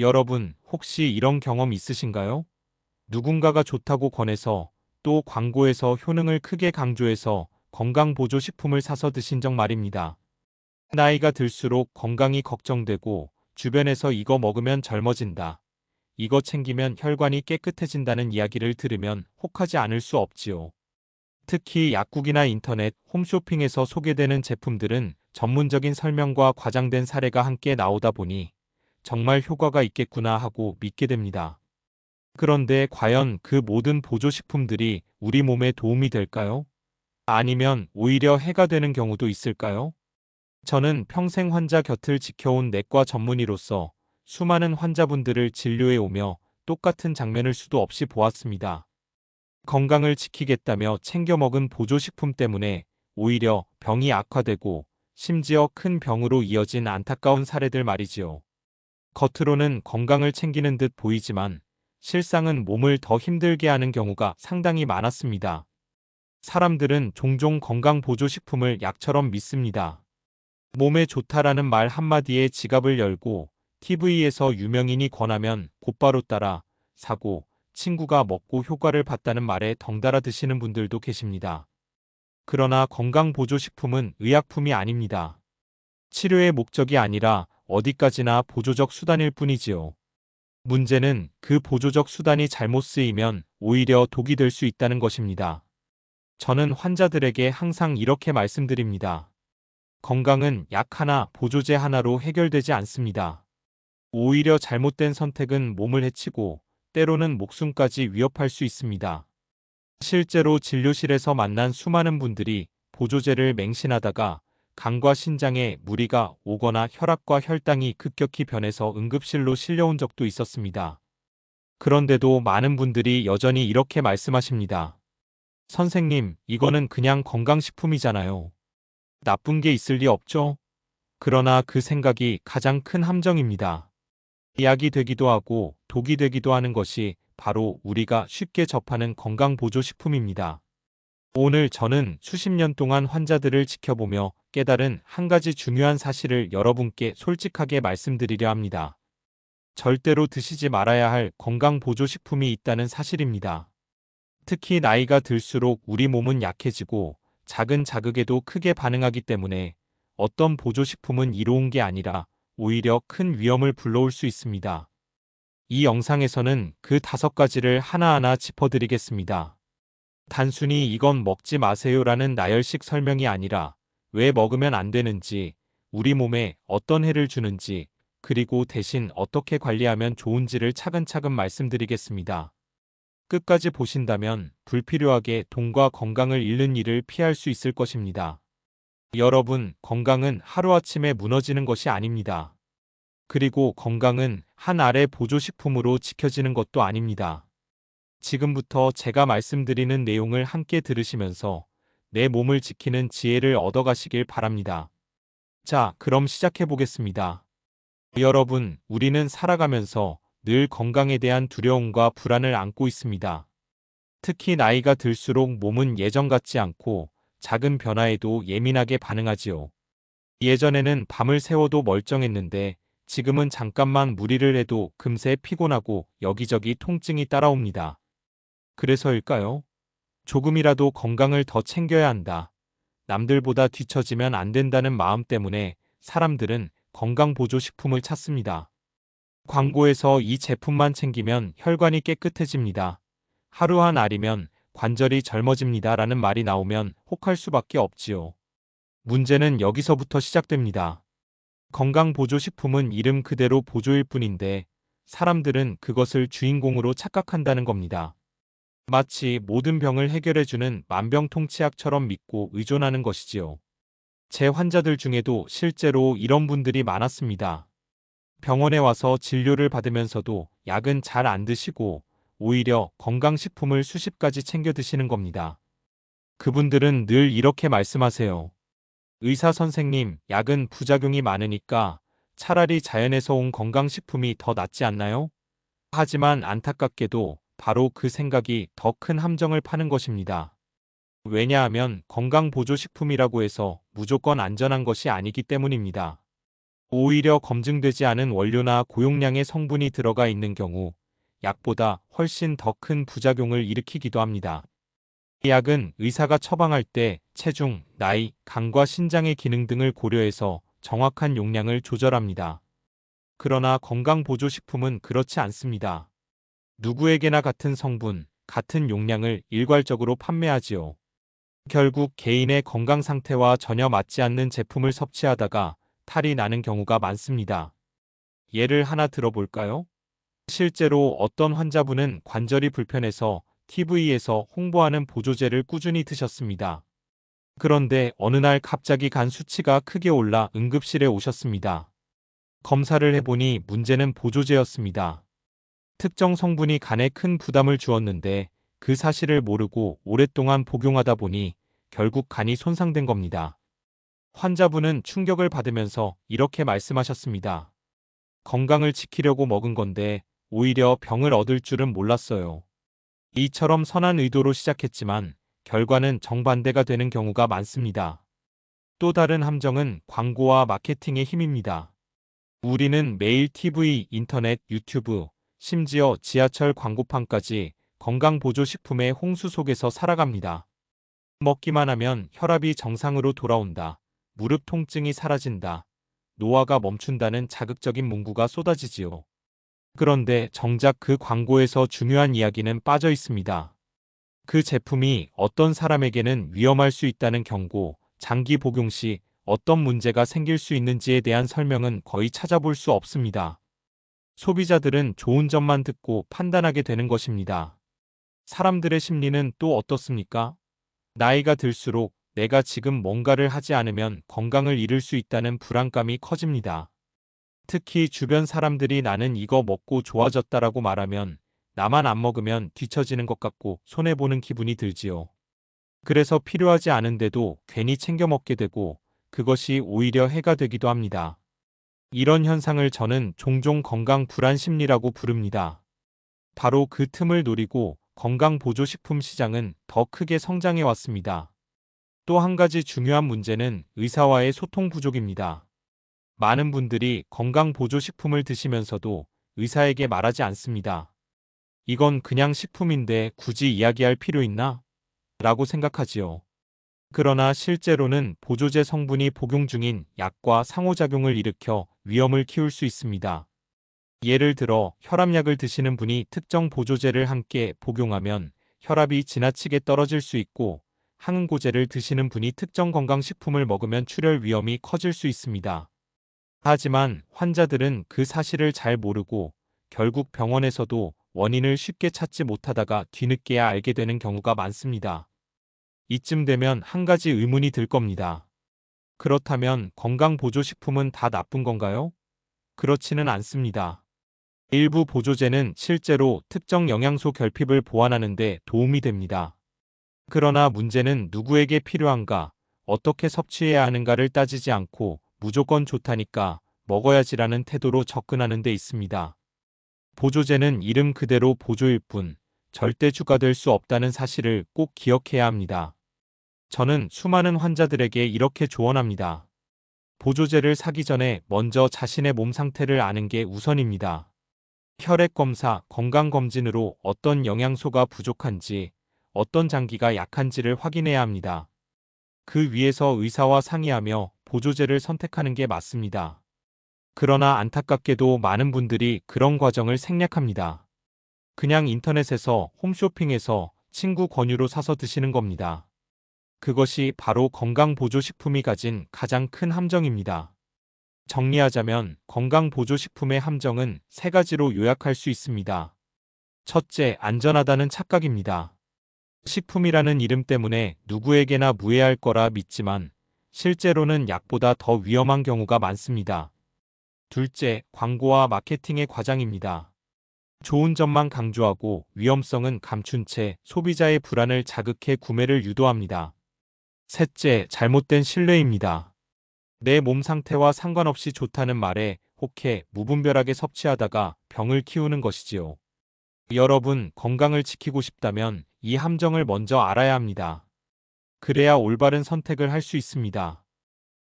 여러분, 혹시 이런 경험 있으신가요? 누군가가 좋다고 권해서 또 광고에서 효능을 크게 강조해서 건강보조식품을 사서 드신 적 말입니다. 나이가 들수록 건강이 걱정되고 주변에서 이거 먹으면 젊어진다. 이거 챙기면 혈관이 깨끗해진다는 이야기를 들으면 혹하지 않을 수 없지요. 특히 약국이나 인터넷, 홈쇼핑에서 소개되는 제품들은 전문적인 설명과 과장된 사례가 함께 나오다 보니 정말 효과가 있겠구나 하고 믿게 됩니다. 그런데 과연 그 모든 보조식품들이 우리 몸에 도움이 될까요? 아니면 오히려 해가 되는 경우도 있을까요? 저는 평생 환자 곁을 지켜온 내과 전문의로서 수많은 환자분들을 진료해 오며 똑같은 장면을 수도 없이 보았습니다. 건강을 지키겠다며 챙겨 먹은 보조식품 때문에 오히려 병이 악화되고 심지어 큰 병으로 이어진 안타까운 사례들 말이지요. 겉으로는 건강을 챙기는 듯 보이지만 실상은 몸을 더 힘들게 하는 경우가 상당히 많았습니다. 사람들은 종종 건강보조식품을 약처럼 믿습니다. 몸에 좋다라는 말 한마디에 지갑을 열고 TV에서 유명인이 권하면 곧바로 따라 사고 친구가 먹고 효과를 봤다는 말에 덩달아 드시는 분들도 계십니다. 그러나 건강보조식품은 의약품이 아닙니다. 치료의 목적이 아니라 어디까지나 보조적 수단일 뿐이지요. 문제는 그 보조적 수단이 잘못 쓰이면 오히려 독이 될 수 있다는 것입니다. 저는 환자들에게 항상 이렇게 말씀드립니다. 건강은 약 하나, 보조제 하나로 해결되지 않습니다. 오히려 잘못된 선택은 몸을 해치고 때로는 목숨까지 위협할 수 있습니다. 실제로 진료실에서 만난 수많은 분들이 보조제를 맹신하다가 간과 신장에 무리가 오거나 혈압과 혈당이 급격히 변해서 응급실로 실려온 적도 있었습니다. 그런데도 많은 분들이 여전히 이렇게 말씀하십니다. 선생님, 이거는 그냥 건강식품이잖아요. 나쁜 게 있을 리 없죠? 그러나 그 생각이 가장 큰 함정입니다. 약이 되기도 하고 독이 되기도 하는 것이 바로 우리가 쉽게 접하는 건강보조식품입니다. 오늘 저는 수십 년 동안 환자들을 지켜보며 깨달은 한 가지 중요한 사실을 여러분께 솔직하게 말씀드리려 합니다. 절대로 드시지 말아야 할 건강보조식품이 있다는 사실입니다. 특히 나이가 들수록 우리 몸은 약해지고 작은 자극에도 크게 반응하기 때문에 어떤 보조식품은 이로운 게 아니라 오히려 큰 위험을 불러올 수 있습니다. 이 영상에서는 그 다섯 가지를 하나하나 짚어드리겠습니다. 단순히 이건 먹지 마세요라는 나열식 설명이 아니라 왜 먹으면 안 되는지, 우리 몸에 어떤 해를 주는지, 그리고 대신 어떻게 관리하면 좋은지를 차근차근 말씀드리겠습니다. 끝까지 보신다면 불필요하게 돈과 건강을 잃는 일을 피할 수 있을 것입니다. 여러분, 건강은 하루아침에 무너지는 것이 아닙니다. 그리고 건강은 한 알의 보조식품으로 지켜지는 것도 아닙니다. 지금부터 제가 말씀드리는 내용을 함께 들으시면서 내 몸을 지키는 지혜를 얻어가시길 바랍니다. 자, 그럼 시작해 보겠습니다. 여러분, 우리는 살아가면서 늘 건강에 대한 두려움과 불안을 안고 있습니다. 특히 나이가 들수록 몸은 예전 같지 않고 작은 변화에도 예민하게 반응하지요. 예전에는 밤을 새워도 멀쩡했는데 지금은 잠깐만 무리를 해도 금세 피곤하고 여기저기 통증이 따라옵니다. 그래서일까요? 조금이라도 건강을 더 챙겨야 한다. 남들보다 뒤처지면 안 된다는 마음 때문에 사람들은 건강보조식품을 찾습니다. 광고에서 이 제품만 챙기면 혈관이 깨끗해집니다. 하루 한 알이면 관절이 젊어집니다. 라는 말이 나오면 혹할 수밖에 없지요. 문제는 여기서부터 시작됩니다. 건강보조식품은 이름 그대로 보조일 뿐인데 사람들은 그것을 주인공으로 착각한다는 겁니다. 마치 모든 병을 해결해주는 만병통치약처럼 믿고 의존하는 것이지요. 제 환자들 중에도 실제로 이런 분들이 많았습니다. 병원에 와서 진료를 받으면서도 약은 잘 안 드시고 오히려 건강식품을 수십 가지 챙겨 드시는 겁니다. 그분들은 늘 이렇게 말씀하세요. 의사 선생님, 약은 부작용이 많으니까 차라리 자연에서 온 건강식품이 더 낫지 않나요? 하지만 안타깝게도 바로 그 생각이 더 큰 함정을 파는 것입니다. 왜냐하면 건강보조식품이라고 해서 무조건 안전한 것이 아니기 때문입니다. 오히려 검증되지 않은 원료나 고용량의 성분이 들어가 있는 경우 약보다 훨씬 더 큰 부작용을 일으키기도 합니다. 이 약은 의사가 처방할 때 체중, 나이, 간과 신장의 기능 등을 고려해서 정확한 용량을 조절합니다. 그러나 건강보조식품은 그렇지 않습니다. 누구에게나 같은 성분, 같은 용량을 일괄적으로 판매하지요. 결국 개인의 건강 상태와 전혀 맞지 않는 제품을 섭취하다가 탈이 나는 경우가 많습니다. 예를 하나 들어볼까요? 실제로 어떤 환자분은 관절이 불편해서 TV에서 홍보하는 보조제를 꾸준히 드셨습니다. 그런데 어느 날 갑자기 간 수치가 크게 올라 응급실에 오셨습니다. 검사를 해보니 문제는 보조제였습니다. 특정 성분이 간에 큰 부담을 주었는데 그 사실을 모르고 오랫동안 복용하다 보니 결국 간이 손상된 겁니다. 환자분은 충격을 받으면서 이렇게 말씀하셨습니다. 건강을 지키려고 먹은 건데 오히려 병을 얻을 줄은 몰랐어요. 이처럼 선한 의도로 시작했지만 결과는 정반대가 되는 경우가 많습니다. 또 다른 함정은 광고와 마케팅의 힘입니다. 우리는 매일 TV, 인터넷, 유튜브, 심지어 지하철 광고판까지 건강보조식품의 홍수 속에서 살아갑니다. 먹기만 하면 혈압이 정상으로 돌아온다. 무릎 통증이 사라진다. 노화가 멈춘다는 자극적인 문구가 쏟아지지요. 그런데 정작 그 광고에서 중요한 이야기는 빠져 있습니다. 그 제품이 어떤 사람에게는 위험할 수 있다는 경고, 장기 복용 시 어떤 문제가 생길 수 있는지에 대한 설명은 거의 찾아볼 수 없습니다. 소비자들은 좋은 점만 듣고 판단하게 되는 것입니다. 사람들의 심리는 또 어떻습니까? 나이가 들수록 내가 지금 뭔가를 하지 않으면 건강을 잃을 수 있다는 불안감이 커집니다. 특히 주변 사람들이 나는 이거 먹고 좋아졌다라고 말하면 나만 안 먹으면 뒤처지는 것 같고 손해보는 기분이 들지요. 그래서 필요하지 않은데도 괜히 챙겨 먹게 되고 그것이 오히려 해가 되기도 합니다. 이런 현상을 저는 종종 건강 불안 심리라고 부릅니다. 바로 그 틈을 노리고 건강보조식품 시장은 더 크게 성장해 왔습니다. 또 한 가지 중요한 문제는 의사와의 소통 부족입니다. 많은 분들이 건강보조식품을 드시면서도 의사에게 말하지 않습니다. 이건 그냥 식품인데 굳이 이야기할 필요 있나? 라고 생각하지요. 그러나 실제로는 보조제 성분이 복용 중인 약과 상호작용을 일으켜 위험을 키울 수 있습니다. 예를 들어 혈압약을 드시는 분이 특정 보조제를 함께 복용하면 혈압이 지나치게 떨어질 수 있고 항응고제를 드시는 분이 특정 건강식품을 먹으면 출혈 위험이 커질 수 있습니다. 하지만 환자들은 그 사실을 잘 모르고 결국 병원에서도 원인을 쉽게 찾지 못하다가 뒤늦게야 알게 되는 경우가 많습니다. 이쯤 되면 한 가지 의문이 들 겁니다. 그렇다면 건강보조식품은 다 나쁜 건가요? 그렇지는 않습니다. 일부 보조제는 실제로 특정 영양소 결핍을 보완하는 데 도움이 됩니다. 그러나 문제는 누구에게 필요한가, 어떻게 섭취해야 하는가를 따지지 않고 무조건 좋다니까 먹어야지라는 태도로 접근하는 데 있습니다. 보조제는 이름 그대로 보조일 뿐 절대 주가 될 수 없다는 사실을 꼭 기억해야 합니다. 저는 수많은 환자들에게 이렇게 조언합니다. 보조제를 사기 전에 먼저 자신의 몸 상태를 아는 게 우선입니다. 혈액 검사, 건강 검진으로 어떤 영양소가 부족한지, 어떤 장기가 약한지를 확인해야 합니다. 그 위에서 의사와 상의하며 보조제를 선택하는 게 맞습니다. 그러나 안타깝게도 많은 분들이 그런 과정을 생략합니다. 그냥 인터넷에서 홈쇼핑에서 친구 권유로 사서 드시는 겁니다. 그것이 바로 건강보조식품이 가진 가장 큰 함정입니다. 정리하자면 건강보조식품의 함정은 세 가지로 요약할 수 있습니다. 첫째, 안전하다는 착각입니다. 식품이라는 이름 때문에 누구에게나 무해할 거라 믿지만 실제로는 약보다 더 위험한 경우가 많습니다. 둘째, 광고와 마케팅의 과장입니다. 좋은 점만 강조하고 위험성은 감춘 채 소비자의 불안을 자극해 구매를 유도합니다. 셋째, 잘못된 신뢰입니다. 내 몸 상태와 상관없이 좋다는 말에 혹해 무분별하게 섭취하다가 병을 키우는 것이지요. 여러분, 건강을 지키고 싶다면 이 함정을 먼저 알아야 합니다. 그래야 올바른 선택을 할 수 있습니다.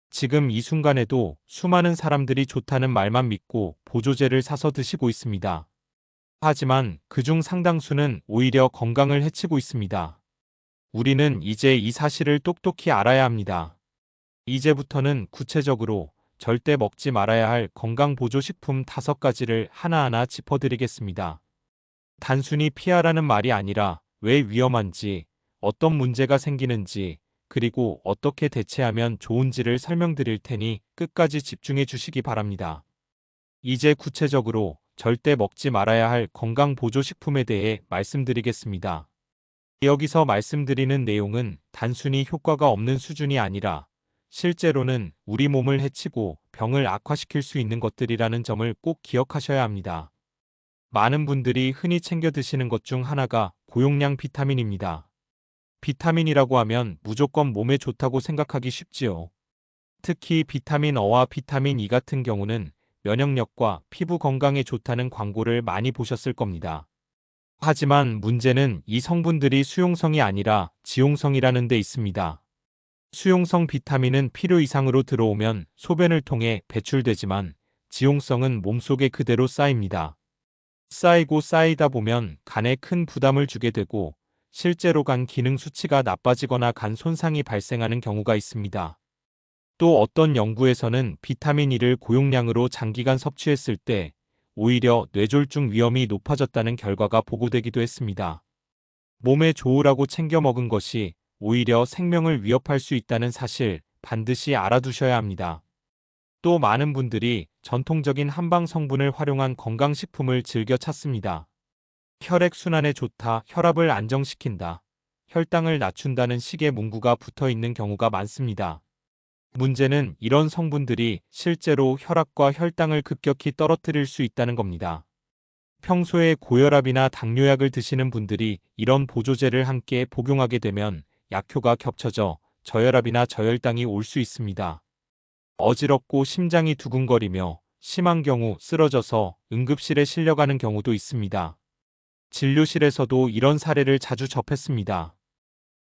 지금 이 순간에도 수많은 사람들이 좋다는 말만 믿고 보조제를 사서 드시고 있습니다. 하지만 그중 상당수는 오히려 건강을 해치고 있습니다. 우리는 이제 이 사실을 똑똑히 알아야 합니다. 이제부터는 구체적으로 절대 먹지 말아야 할 건강보조식품 다섯 가지를 하나하나 짚어드리겠습니다. 단순히 피하라는 말이 아니라 왜 위험한지, 어떤 문제가 생기는지, 그리고 어떻게 대체하면 좋은지를 설명드릴 테니 끝까지 집중해 주시기 바랍니다. 이제 구체적으로 절대 먹지 말아야 할 건강보조식품에 대해 말씀드리겠습니다. 여기서 말씀드리는 내용은 단순히 효과가 없는 수준이 아니라 실제로는 우리 몸을 해치고 병을 악화시킬 수 있는 것들이라는 점을 꼭 기억하셔야 합니다. 많은 분들이 흔히 챙겨 드시는 것 중 하나가 고용량 비타민입니다. 비타민이라고 하면 무조건 몸에 좋다고 생각하기 쉽지요. 특히 비타민 어와 비타민 E 같은 경우는 면역력과 피부 건강에 좋다는 광고를 많이 보셨을 겁니다. 하지만 문제는 이 성분들이 수용성이 아니라 지용성이라는 데 있습니다. 수용성 비타민은 필요 이상으로 들어오면 소변을 통해 배출되지만 지용성은 몸속에 그대로 쌓입니다. 쌓이고 쌓이다 보면 간에 큰 부담을 주게 되고 실제로 간 기능 수치가 나빠지거나 간 손상이 발생하는 경우가 있습니다. 또 어떤 연구에서는 비타민 E를 고용량으로 장기간 섭취했을 때 오히려 뇌졸중 위험이 높아졌다는 결과가 보고되기도 했습니다. 몸에 좋으라고 챙겨 먹은 것이 오히려 생명을 위협할 수 있다는 사실 반드시 알아두셔야 합니다. 또 많은 분들이 전통적인 한방 성분을 활용한 건강식품을 즐겨 찾습니다. 혈액순환에 좋다, 혈압을 안정시킨다, 혈당을 낮춘다는 식의 문구가 붙어 있는 경우가 많습니다. 문제는 이런 성분들이 실제로 혈압과 혈당을 급격히 떨어뜨릴 수 있다는 겁니다. 평소에 고혈압이나 당뇨약을 드시는 분들이 이런 보조제를 함께 복용하게 되면 약효가 겹쳐져 저혈압이나 저혈당이 올 수 있습니다. 어지럽고 심장이 두근거리며 심한 경우 쓰러져서 응급실에 실려가는 경우도 있습니다. 진료실에서도 이런 사례를 자주 접했습니다.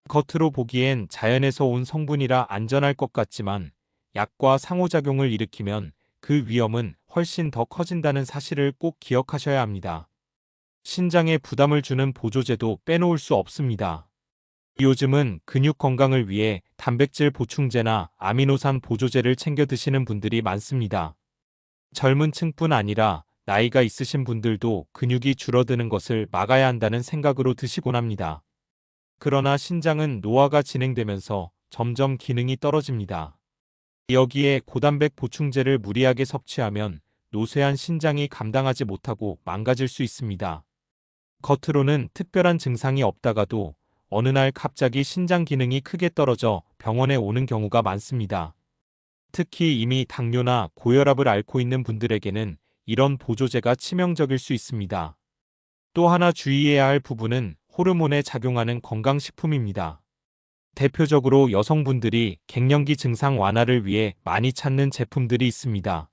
겉으로 보기엔 자연에서 온 성분이라 안전할 것 같지만 약과 상호작용을 일으키면 그 위험은 훨씬 더 커진다는 사실을 꼭 기억하셔야 합니다. 신장에 부담을 주는 보조제도 빼놓을 수 없습니다. 요즘은 근육 건강을 위해 단백질 보충제나 아미노산 보조제를 챙겨 드시는 분들이 많습니다. 젊은 층뿐 아니라 나이가 있으신 분들도 근육이 줄어드는 것을 막아야 한다는 생각으로 드시곤 합니다. 그러나 신장은 노화가 진행되면서 점점 기능이 떨어집니다. 여기에 고단백 보충제를 무리하게 섭취하면 노쇠한 신장이 감당하지 못하고 망가질 수 있습니다. 겉으로는 특별한 증상이 없다가도 어느 날 갑자기 신장 기능이 크게 떨어져 병원에 오는 경우가 많습니다. 특히 이미 당뇨나 고혈압을 앓고 있는 분들에게는 이런 보조제가 치명적일 수 있습니다. 또 하나 주의해야 할 부분은 호르몬에 작용하는 건강식품입니다. 대표적으로 여성분들이 갱년기 증상 완화를 위해 많이 찾는 제품들이 있습니다.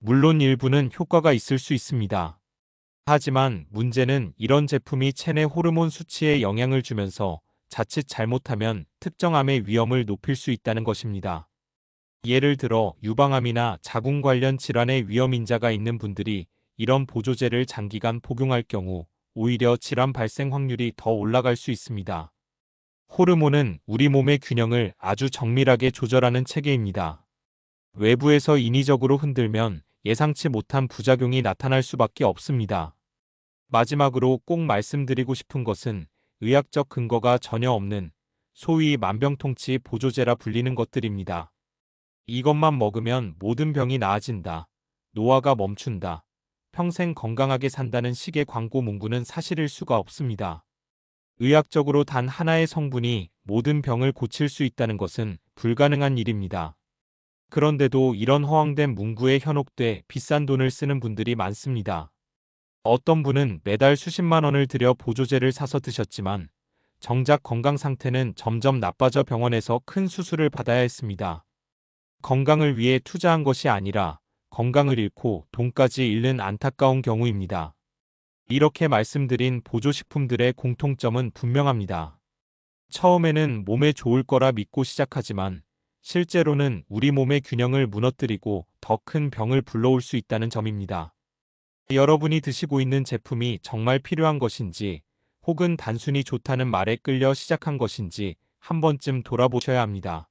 물론 일부는 효과가 있을 수 있습니다. 하지만 문제는 이런 제품이 체내 호르몬 수치에 영향을 주면서 자칫 잘못하면 특정 암의 위험을 높일 수 있다는 것입니다. 예를 들어 유방암이나 자궁 관련 질환의 위험 인자가 있는 분들이 이런 보조제를 장기간 복용할 경우 오히려 질환 발생 확률이 더 올라갈 수 있습니다. 호르몬은 우리 몸의 균형을 아주 정밀하게 조절하는 체계입니다. 외부에서 인위적으로 흔들면 예상치 못한 부작용이 나타날 수밖에 없습니다. 마지막으로 꼭 말씀드리고 싶은 것은 의학적 근거가 전혀 없는 소위 만병통치 보조제라 불리는 것들입니다. 이것만 먹으면 모든 병이 나아진다. 노화가 멈춘다. 평생 건강하게 산다는 식의 광고 문구는 사실일 수가 없습니다. 의학적으로 단 하나의 성분이 모든 병을 고칠 수 있다는 것은 불가능한 일입니다. 그런데도 이런 허황된 문구에 현혹돼 비싼 돈을 쓰는 분들이 많습니다. 어떤 분은 매달 수십만 원을 들여 보조제를 사서 드셨지만 정작 건강 상태는 점점 나빠져 병원에서 큰 수술을 받아야 했습니다. 건강을 위해 투자한 것이 아니라 건강을 잃고 돈까지 잃는 안타까운 경우입니다. 이렇게 말씀드린 보조식품들의 공통점은 분명합니다. 처음에는 몸에 좋을 거라 믿고 시작하지만 실제로는 우리 몸의 균형을 무너뜨리고 더 큰 병을 불러올 수 있다는 점입니다. 여러분이 드시고 있는 제품이 정말 필요한 것인지 혹은 단순히 좋다는 말에 끌려 시작한 것인지 한 번쯤 돌아보셔야 합니다.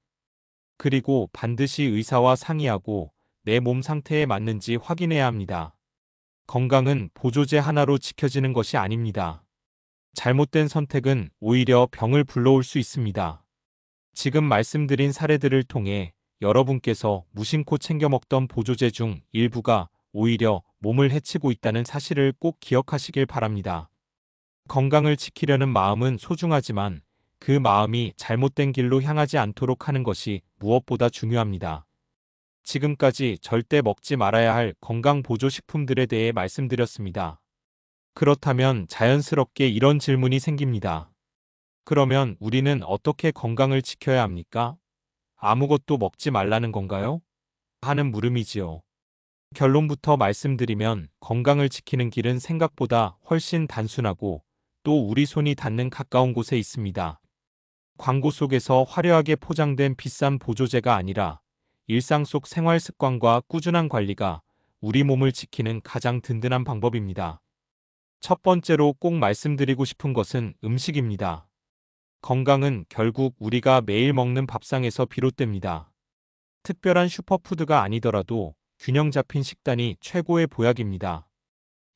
그리고 반드시 의사와 상의하고 내 몸 상태에 맞는지 확인해야 합니다. 건강은 보조제 하나로 지켜지는 것이 아닙니다. 잘못된 선택은 오히려 병을 불러올 수 있습니다. 지금 말씀드린 사례들을 통해 여러분께서 무심코 챙겨 먹던 보조제 중 일부가 오히려 몸을 해치고 있다는 사실을 꼭 기억하시길 바랍니다. 건강을 지키려는 마음은 소중하지만 그 마음이 잘못된 길로 향하지 않도록 하는 것이 무엇보다 중요합니다. 지금까지 절대 먹지 말아야 할 건강 보조 식품들에 대해 말씀드렸습니다. 그렇다면 자연스럽게 이런 질문이 생깁니다. 그러면 우리는 어떻게 건강을 지켜야 합니까? 아무것도 먹지 말라는 건가요? 하는 물음이지요. 결론부터 말씀드리면 건강을 지키는 길은 생각보다 훨씬 단순하고 또 우리 손이 닿는 가까운 곳에 있습니다. 광고 속에서 화려하게 포장된 비싼 보조제가 아니라 일상 속 생활 습관과 꾸준한 관리가 우리 몸을 지키는 가장 든든한 방법입니다. 첫 번째로 꼭 말씀드리고 싶은 것은 음식입니다. 건강은 결국 우리가 매일 먹는 밥상에서 비롯됩니다. 특별한 슈퍼푸드가 아니더라도 균형 잡힌 식단이 최고의 보약입니다.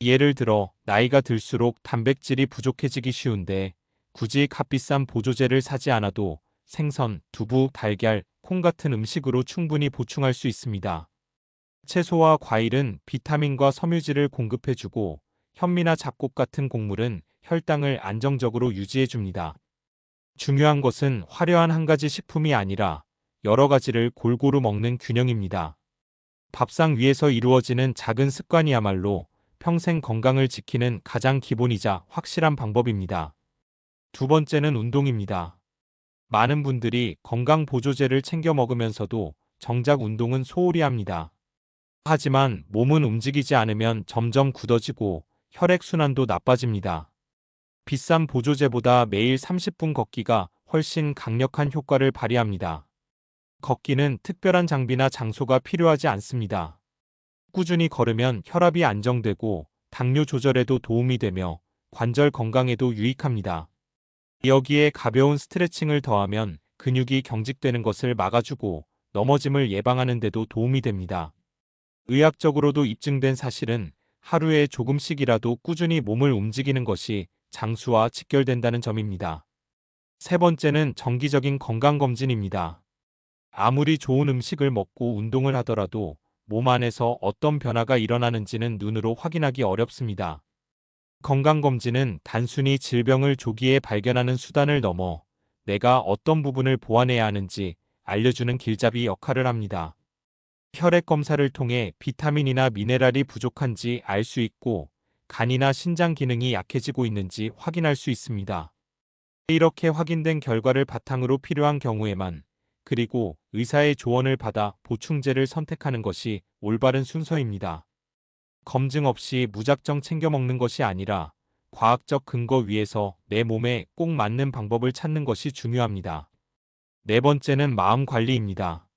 예를 들어 나이가 들수록 단백질이 부족해지기 쉬운데 굳이 값비싼 보조제를 사지 않아도 생선, 두부, 달걀, 콩 같은 음식으로 충분히 보충할 수 있습니다. 채소와 과일은 비타민과 섬유질을 공급해주고 현미나 잡곡 같은 곡물은 혈당을 안정적으로 유지해줍니다. 중요한 것은 화려한 한 가지 식품이 아니라 여러 가지를 골고루 먹는 균형입니다. 밥상 위에서 이루어지는 작은 습관이야말로 평생 건강을 지키는 가장 기본이자 확실한 방법입니다. 두 번째는 운동입니다. 많은 분들이 건강 보조제를 챙겨 먹으면서도 정작 운동은 소홀히 합니다. 하지만 몸은 움직이지 않으면 점점 굳어지고 혈액순환도 나빠집니다. 비싼 보조제보다 매일 30분 걷기가 훨씬 강력한 효과를 발휘합니다. 걷기는 특별한 장비나 장소가 필요하지 않습니다. 꾸준히 걸으면 혈압이 안정되고 당뇨 조절에도 도움이 되며 관절 건강에도 유익합니다. 여기에 가벼운 스트레칭을 더하면 근육이 경직되는 것을 막아주고 넘어짐을 예방하는 데도 도움이 됩니다. 의학적으로도 입증된 사실은 하루에 조금씩이라도 꾸준히 몸을 움직이는 것이 장수와 직결된다는 점입니다. 세 번째는 정기적인 건강검진입니다. 아무리 좋은 음식을 먹고 운동을 하더라도 몸 안에서 어떤 변화가 일어나는지는 눈으로 확인하기 어렵습니다. 건강검진은 단순히 질병을 조기에 발견하는 수단을 넘어 내가 어떤 부분을 보완해야 하는지 알려주는 길잡이 역할을 합니다. 혈액 검사를 통해 비타민이나 미네랄이 부족한지 알 수 있고 간이나 신장 기능이 약해지고 있는지 확인할 수 있습니다. 이렇게 확인된 결과를 바탕으로 필요한 경우에만 그리고 의사의 조언을 받아 보충제를 선택하는 것이 올바른 순서입니다. 검증 없이 무작정 챙겨 먹는 것이 아니라 과학적 근거 위에서 내 몸에 꼭 맞는 방법을 찾는 것이 중요합니다. 네 번째는 마음 관리입니다.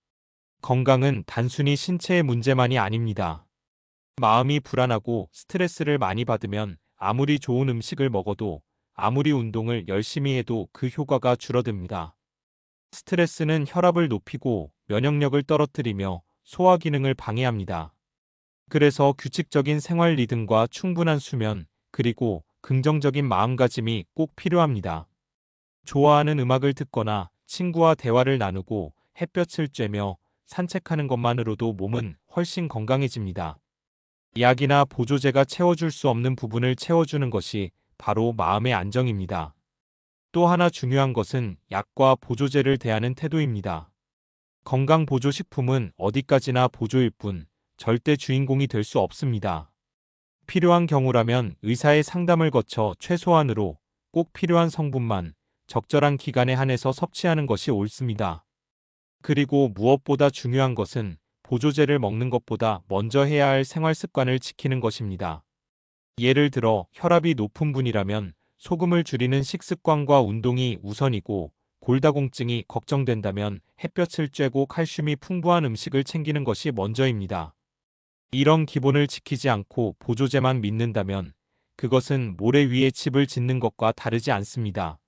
건강은 단순히 신체의 문제만이 아닙니다. 마음이 불안하고 스트레스를 많이 받으면 아무리 좋은 음식을 먹어도 아무리 운동을 열심히 해도 그 효과가 줄어듭니다. 스트레스는 혈압을 높이고 면역력을 떨어뜨리며 소화 기능을 방해합니다. 그래서 규칙적인 생활 리듬과 충분한 수면, 그리고 긍정적인 마음가짐이 꼭 필요합니다. 좋아하는 음악을 듣거나 친구와 대화를 나누고 햇볕을 쬐며 산책하는 것만으로도 몸은 훨씬 건강해집니다. 약이나 보조제가 채워줄 수 없는 부분을 채워주는 것이 바로 마음의 안정입니다. 또 하나 중요한 것은 약과 보조제를 대하는 태도입니다. 건강보조식품은 어디까지나 보조일 뿐 절대 주인공이 될 수 없습니다. 필요한 경우라면 의사의 상담을 거쳐 최소한으로 꼭 필요한 성분만 적절한 기간에 한해서 섭취하는 것이 옳습니다. 그리고 무엇보다 중요한 것은 보조제를 먹는 것보다 먼저 해야 할 생활 습관을 지키는 것입니다. 예를 들어 혈압이 높은 분이라면 소금을 줄이는 식습관과 운동이 우선이고 골다공증이 걱정된다면 햇볕을 쬐고 칼슘이 풍부한 음식을 챙기는 것이 먼저입니다. 이런 기본을 지키지 않고 보조제만 믿는다면 그것은 모래 위에 집을 짓는 것과 다르지 않습니다.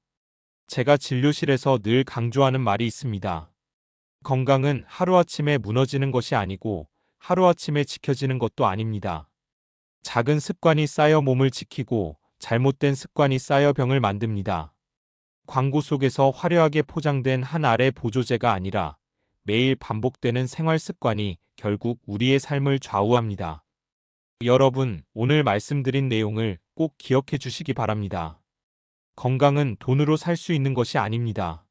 제가 진료실에서 늘 강조하는 말이 있습니다. 건강은 하루아침에 무너지는 것이 아니고 하루아침에 지켜지는 것도 아닙니다. 작은 습관이 쌓여 몸을 지키고 잘못된 습관이 쌓여 병을 만듭니다. 광고 속에서 화려하게 포장된 한 알의 보조제가 아니라 매일 반복되는 생활 습관이 결국 우리의 삶을 좌우합니다. 여러분, 오늘 말씀드린 내용을 꼭 기억해 주시기 바랍니다. 건강은 돈으로 살 수 있는 것이 아닙니다.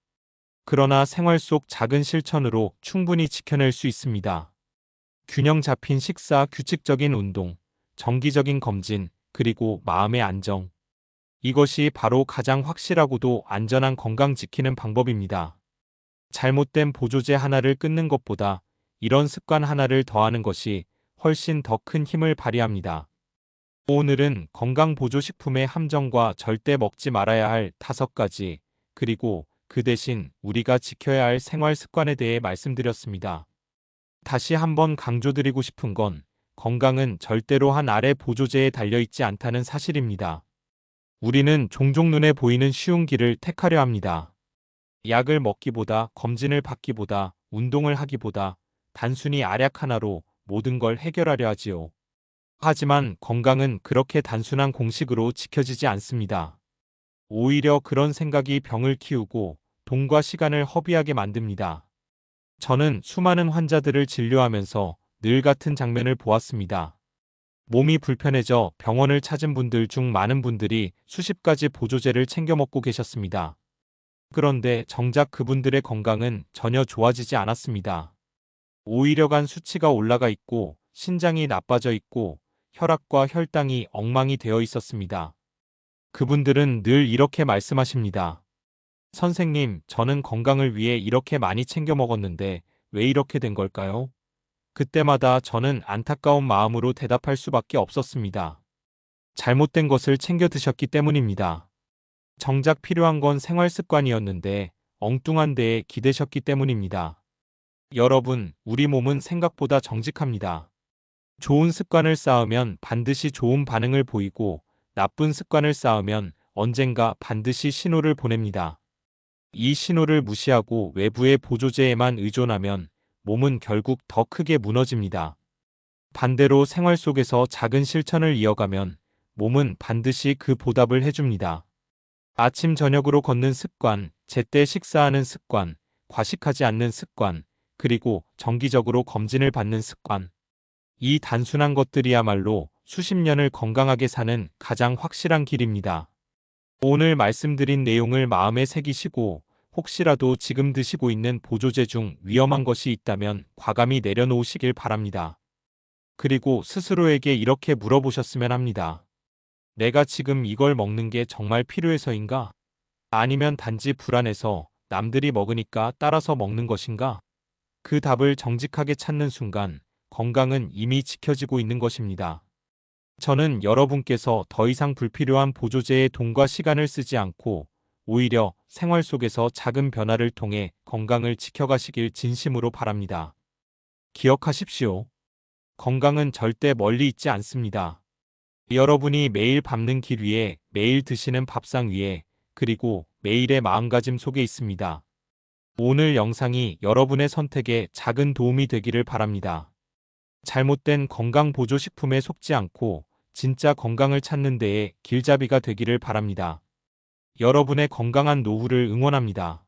그러나 생활 속 작은 실천으로 충분히 지켜낼 수 있습니다. 균형 잡힌 식사, 규칙적인 운동, 정기적인 검진, 그리고 마음의 안정. 이것이 바로 가장 확실하고도 안전한 건강 지키는 방법입니다. 잘못된 보조제 하나를 끊는 것보다 이런 습관 하나를 더하는 것이 훨씬 더 큰 힘을 발휘합니다. 오늘은 건강보조식품의 함정과 절대 먹지 말아야 할 다섯 가지, 그리고 그 대신 우리가 지켜야 할 생활 습관에 대해 말씀드렸습니다. 다시 한번 강조드리고 싶은 건 건강은 절대로 한 알의 보조제에 달려있지 않다는 사실입니다. 우리는 종종 눈에 보이는 쉬운 길을 택하려 합니다. 약을 먹기보다 검진을 받기보다 운동을 하기보다 단순히 알약 하나로 모든 걸 해결하려 하지요. 하지만 건강은 그렇게 단순한 공식으로 지켜지지 않습니다. 오히려 그런 생각이 병을 키우고 돈과 시간을 허비하게 만듭니다. 저는 수많은 환자들을 진료하면서 늘 같은 장면을 보았습니다. 몸이 불편해져 병원을 찾은 분들 중 많은 분들이 수십 가지 보조제를 챙겨 먹고 계셨습니다. 그런데 정작 그분들의 건강은 전혀 좋아지지 않았습니다. 오히려 간 수치가 올라가 있고 신장이 나빠져 있고 혈압과 혈당이 엉망이 되어 있었습니다. 그분들은 늘 이렇게 말씀하십니다. 선생님, 저는 건강을 위해 이렇게 많이 챙겨 먹었는데 왜 이렇게 된 걸까요? 그때마다 저는 안타까운 마음으로 대답할 수밖에 없었습니다. 잘못된 것을 챙겨 드셨기 때문입니다. 정작 필요한 건 생활 습관이었는데 엉뚱한 데에 기대셨기 때문입니다. 여러분, 우리 몸은 생각보다 정직합니다. 좋은 습관을 쌓으면 반드시 좋은 반응을 보이고 나쁜 습관을 쌓으면 언젠가 반드시 신호를 보냅니다. 이 신호를 무시하고 외부의 보조제에만 의존하면 몸은 결국 더 크게 무너집니다. 반대로 생활 속에서 작은 실천을 이어가면 몸은 반드시 그 보답을 해줍니다. 아침 저녁으로 걷는 습관, 제때 식사하는 습관, 과식하지 않는 습관, 그리고 정기적으로 검진을 받는 습관. 이 단순한 것들이야말로 수십 년을 건강하게 사는 가장 확실한 길입니다. 오늘 말씀드린 내용을 마음에 새기시고 혹시라도 지금 드시고 있는 보조제 중 위험한 것이 있다면 과감히 내려놓으시길 바랍니다. 그리고 스스로에게 이렇게 물어보셨으면 합니다. 내가 지금 이걸 먹는 게 정말 필요해서인가? 아니면 단지 불안해서 남들이 먹으니까 따라서 먹는 것인가? 그 답을 정직하게 찾는 순간 건강은 이미 지켜지고 있는 것입니다. 저는 여러분께서 더 이상 불필요한 보조제에 돈과 시간을 쓰지 않고 오히려 생활 속에서 작은 변화를 통해 건강을 지켜가시길 진심으로 바랍니다. 기억하십시오. 건강은 절대 멀리 있지 않습니다. 여러분이 매일 밟는 길 위에 매일 드시는 밥상 위에 그리고 매일의 마음가짐 속에 있습니다. 오늘 영상이 여러분의 선택에 작은 도움이 되기를 바랍니다. 잘못된 건강보조식품에 속지 않고 진짜 건강을 찾는 데에 길잡이가 되기를 바랍니다. 여러분의 건강한 노후를 응원합니다.